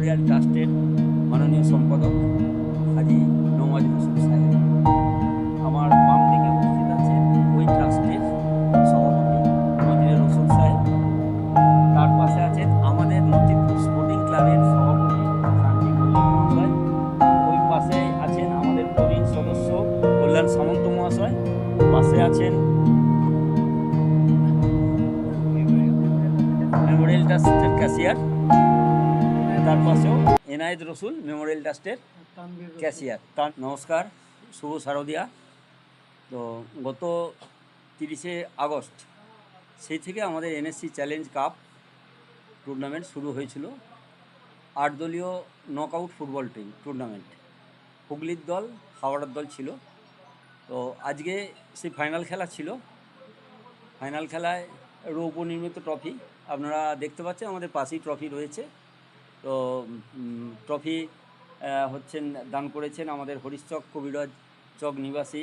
Memorial ট্রাস্টের মাননীয় সম্পাদক হাজি নওয়াজ হোসেন সাহেব। আমার বাম দিকে উপস্থিত আছে ওই ট্রাস্টের সভাপতি মজিরে রসুল সাহেব। তার পাশে আছেন আমাদের নতিপুর স্পোর্টিং ক্লাবের সভাপতি শান্তি মহাশয়। ওই পাশে আছেন আমাদের প্রবীণ সদস্য কল্যাণ সামন্ত মহাশয়। পাশে আছেন মেমোরিয়াল ট্রাস্টের ক্যাশিয়ার তার পাশেও এনায়েত রসুল মেমোরিয়াল ট্রাস্টের ক্যাশিয়ার। তার নমস্কার শুভ শারদিয়া। তো গত তিরিশে আগস্ট সেই থেকে আমাদের এনএসসি চ্যালেঞ্জ কাপ টুর্নামেন্ট শুরু হয়েছিল। আট দলীয় নকআউট ফুটবল টিম টুর্নামেন্ট হুগলির দল হাওড়ার দল ছিল। তো আজকে সেই ফাইনাল খেলা ছিল। ফাইনাল খেলায় রৌপ্য নির্মিত ট্রফি আপনারা দেখতে পাচ্ছেন আমাদের পাশেই ট্রফি রয়েছে। তো ট্রফি হচ্ছেন, দান করেছেন আমাদের হরিশ্চক কবিরাজ চক নিবাসী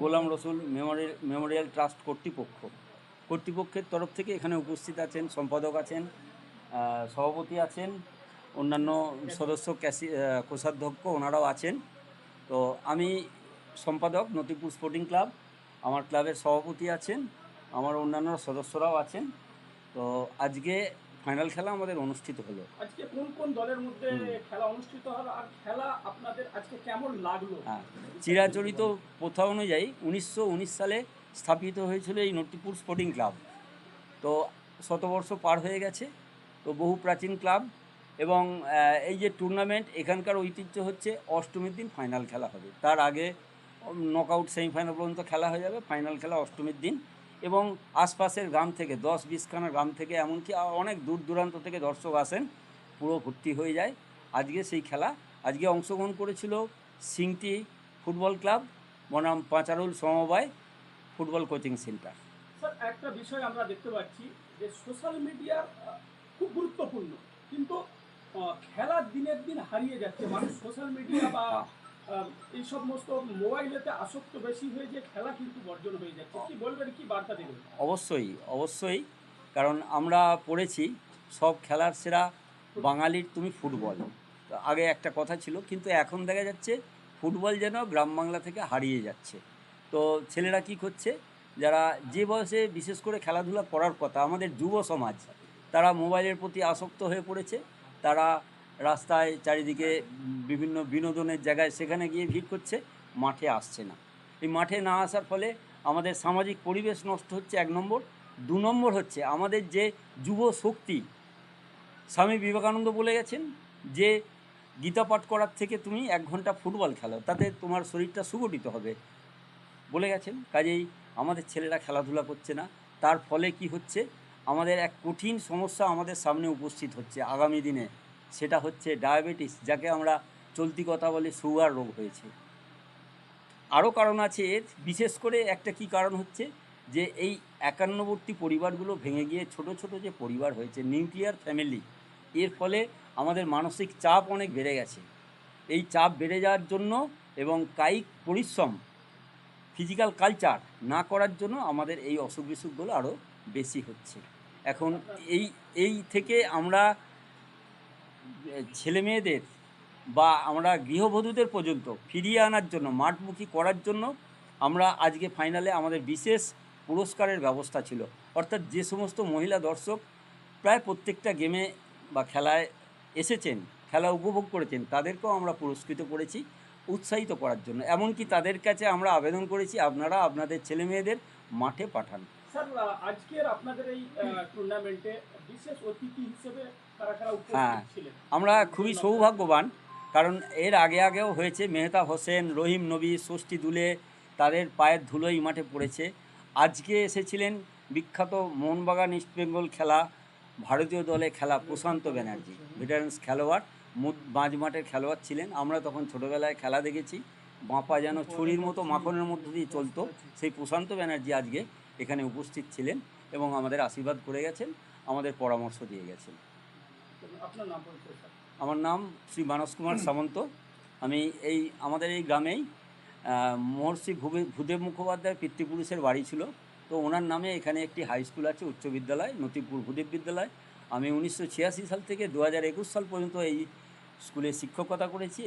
গোলাম রসুল মেমোরিয়াল মেমোরিয়াল ট্রাস্ট কর্তৃপক্ষ। কর্তৃপক্ষের তরফ থেকে এখানে উপস্থিত আছেন, সম্পাদক আছেন সভাপতি আছেন, অন্যান্য সদস্য ক্যাসি কোষাধ্যক্ষ ওনারাও আছেন। তো আমি সম্পাদক নতিপুর স্পোর্টিং ক্লাব, আমার ক্লাবের সভাপতি আছেন, আমার অন্যান্য সদস্যরাও আছেন। তো আজকে ফাইনাল খেলা আমাদের অনুষ্ঠিত হলো। আজকে কোন কোন দলের মধ্যে খেলা অনুষ্ঠিত হলো আর খেলা আপনাদের আজকে কেমন লাগল? হ্যাঁ চিরাচরিত প্রথা অনুযায়ী উনিশশো উনিশ সালে স্থাপিত হয়েছিল এই নটিপুর স্পোর্টিং ক্লাব। তো শতবর্ষ পার হয়ে গেছে তো বহু প্রাচীন ক্লাব এবং এই যে টুর্নামেন্ট এখানকার ঐতিহ্য হচ্ছে অষ্টমীর দিন ফাইনাল খেলা হবে। তার আগে নকআউট সেমিফাইনাল পর্যন্ত খেলা হয়ে যাবে ফাইনাল খেলা অষ্টমীর দিন। এবং আশপাশের গ্রাম থেকে দশ বিশখানা গ্রাম থেকে এমনকি অনেক দূর দূরান্ত থেকে দর্শক আসেন পুরো ভর্তি হয়ে যায়। আজকে সেই খেলা। আজকে অংশগ্রহণ করেছিল সিংটি ফুটবল ক্লাব বনাম পাঁচারুল সমবায় ফুটবল কোচিং সেন্টার। স্যার একটা বিষয় আমরা দেখতে পাচ্ছি যে সোশ্যাল মিডিয়া খুব গুরুত্বপূর্ণ। কিন্তু খেলা দিনের দিন হারিয়ে যাচ্ছে। মানুষ সোশ্যাল মিডিয়া বা আহ, এই সমস্ত মোবাইলেতে আসক্ত বেশি হয়ে যে খেলা কিন্তু বর্জন হয়ে যাচ্ছে। কি বলবেন, কি বার্তা দেবেন? অবশ্যই অবশ্যই, কারণ আমরা পড়েছি, সব খেলার সেরা বাঙালির তুমি ফুটবল। আগে একটা কথা ছিল, কিন্তু এখন দেখা যাচ্ছে ফুটবল যেন গ্রাম বাংলা থেকে হারিয়ে যাচ্ছে। তো ছেলেরা কি করছে, যারা যে বয়সে বিশেষ করে খেলাধুলা করার কথা, আমাদের যুব সমাজ, তারা মোবাইলের প্রতি আসক্ত হয়ে পড়েছে, তারা রাস্তায় চারিদিকে বিভিন্ন বিনোদনের জায়গায় সেখানে গিয়ে ভিড় করছে, মাঠে আসছে না। এই মাঠে না আসার ফলে আমাদের সামাজিক পরিবেশ নষ্ট হচ্ছে এক নম্বর। দু নম্বর হচ্ছে আমাদের যে যুব শক্তি, স্বামী বিবেকানন্দ বলে গেছেন যে, গীতা পাঠ করার থেকে তুমি এক ঘণ্টা ফুটবল খেলো, তাতে তোমার শরীরটা সুগঠিত হবে। বলে গেছেন। কাজেই আমাদের ছেলেরা খেলাধুলা করছে না। তার ফলে কি হচ্ছে? আমাদের এক কঠিন সমস্যা আমাদের সামনে উপস্থিত হচ্ছে আগামী দিনে। সেটা হচ্ছে ডায়াবেটিস, যাকে আমরা চলতি কথা বলি সুগার রোগ হয়েছে। আরও কারণ আছে এর বিশেষ করে একটা কি কারণ হচ্ছে যে এই একান্নবর্তী পরিবারগুলো ভেঙে গিয়ে ছোট ছোট যে পরিবার হয়েছে, নিউক্লিয়ার ফ্যামিলি, এর ফলে আমাদের মানসিক চাপ অনেক বেড়ে গেছে। এই চাপ বেড়ে যাওয়ার জন্য এবং কায়িক পরিশ্রম, ফিজিক্যাল কালচার না করার জন্য আমাদের এই অসুখ বিসুখগুলো আরও বেশি হচ্ছে। এখন এই এই থেকে আমরা ছেলে মেয়েদের বা আমরা গৃহবধূদের পর্যন্ত ফিরিয়ে আনার জন্য, মাঠমুখী করার জন্য আমরা আজকে ফাইনালে আমাদের বিশেষ পুরস্কারের ব্যবস্থা ছিল। অর্থাৎ যে সমস্ত মহিলা দর্শক প্রায় প্রত্যেকটা গেমে বা খেলায় এসেছেন, খেলা উপভোগ করেছেন, তাদেরকেও আমরা পুরস্কৃত করেছি উৎসাহিত করার জন্য। এমনকি তাদের কাছে আমরা আবেদন করেছি, আপনারা আপনাদের ছেলে মেয়েদের মাঠে পাঠান। স্যার, আজকের আপনাদের এই টুর্নামেন্টে বিশেষ অতিথি হিসেবে হ্যাঁ। আমরা খুবই সৌভাগ্যবান কারণ এর আগে আগেও হয়েছে মেহতা হোসেন রহিম নবী ষষ্ঠী দুলে তাদের পায়ের ধুলো এই মাঠে পড়েছে। আজকে এসেছিলেন বিখ্যাত মোহনবাগান ইস্ট বেঙ্গল খেলা ভারতীয় দলে খেলা প্রশান্ত ব্যানার্জি ভেটারেন্স খেলোয়াড় মুদ- বাঁজ মাঠের খেলোয়াড় ছিলেন। আমরা তখন ছোটোবেলায় খেলা দেখেছি বাঁপা যেন ছুরির মতো মাখনের মধ্য দিয়ে চলতো সেই প্রশান্ত ব্যানার্জি আজকে এখানে উপস্থিত ছিলেন এবং আমাদের আশীর্বাদ করে গেছেন আমাদের পরামর্শ দিয়ে গেছেন। আপনার নাম পরিচয় স্যার। আমার নাম শ্রী মানস কুমার সামন্ত। আমি এই আমাদের এই গ্রামেই মহর্ষি ভূদেব মুখোপাধ্যায় পিতৃপুরুষের বাড়ি ছিল। তো ওনার নামে এখানে একটি হাই স্কুল আছে উচ্চ বিদ্যালয় নতিপুর ভূদেব বিদ্যালয়। আমি উনিশশো ছিয়াশি সাল থেকে দু হাজার একুশ সাল পর্যন্ত এই স্কুলে শিক্ষকতা করেছি